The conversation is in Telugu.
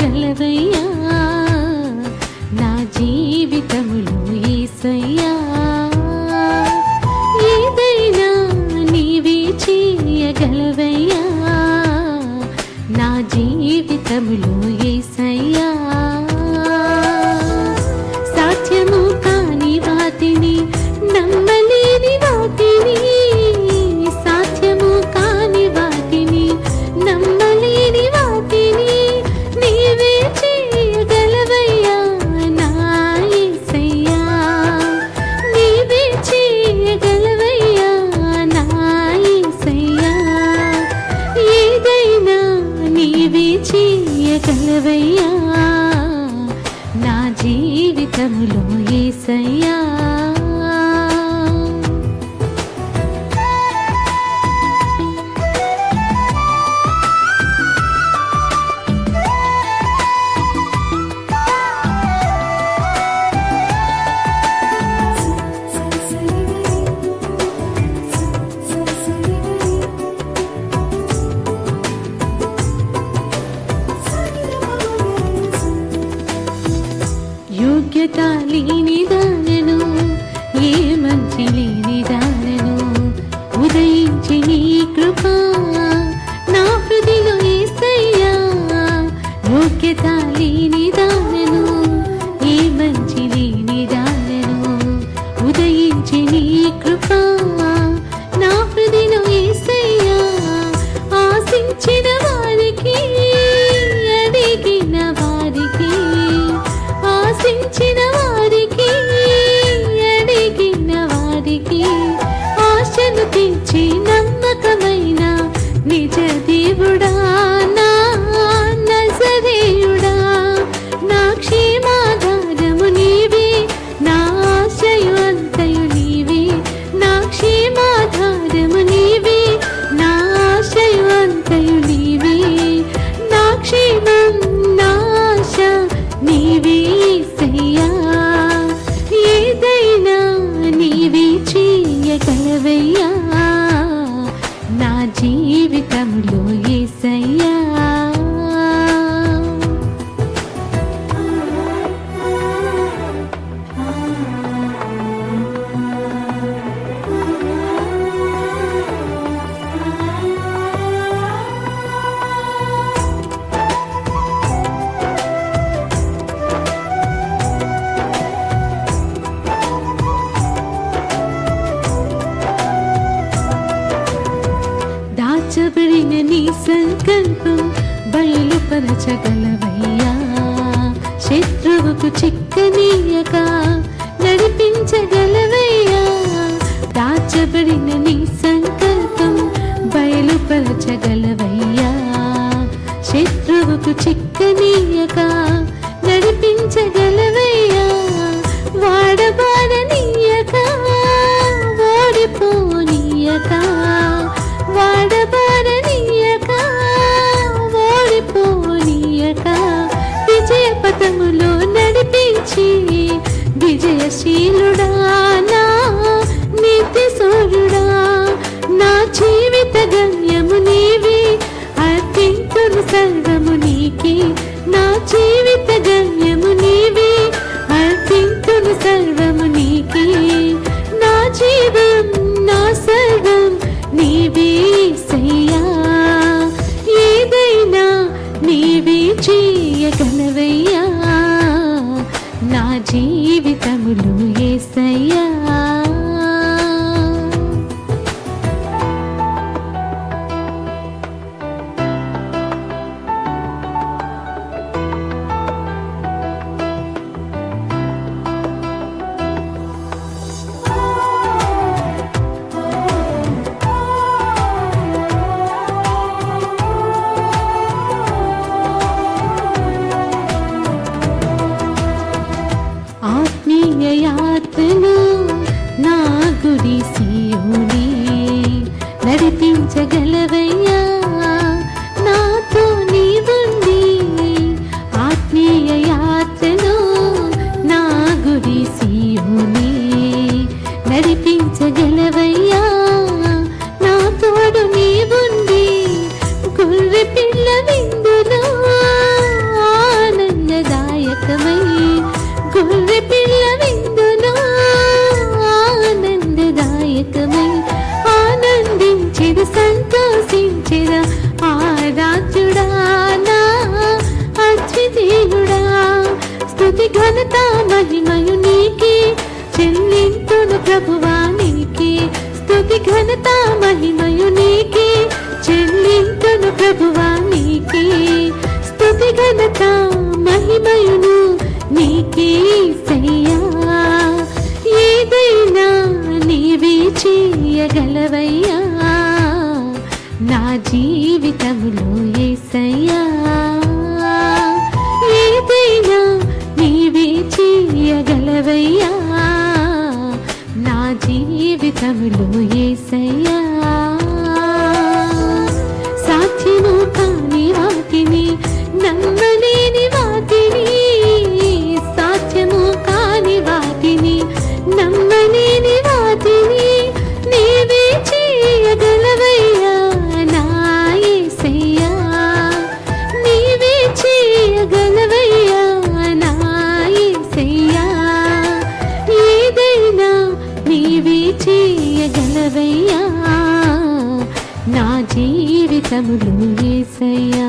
కలవయ్యా నా జీవితములో ఈసయ్యా ఏదైనా నీవే చేయగలవయ్యా. నా జీవితములో ఏ యోగ్యత లేనిదానను ఏ మంచి లేనిదానను ఉదయించి నీ భద్రపరచగలవయ్యా శత్రువుకు చిక్కనీయక నడిపించగలవయ్యా. దాచబడిన నీ సంకల్పం బయలుపరచగలవయ్యా. శత్రువుకు చిక్కనీయక रात ప్రభువా నీకే స్తుతి ఘనత మహిమయు నీకే చెల్లింతును ప్రభువా నీకే స్తుతి ఘనత మహిమయును నీకే సయ్యా. ఏదైనా నీవే చేయగలవయ్యా. నా జీవితములో ఏసయ్యా జీవితములో ఏసయ్యా. చేసవయ్యా నా జీవితములు ఏసయ్యా.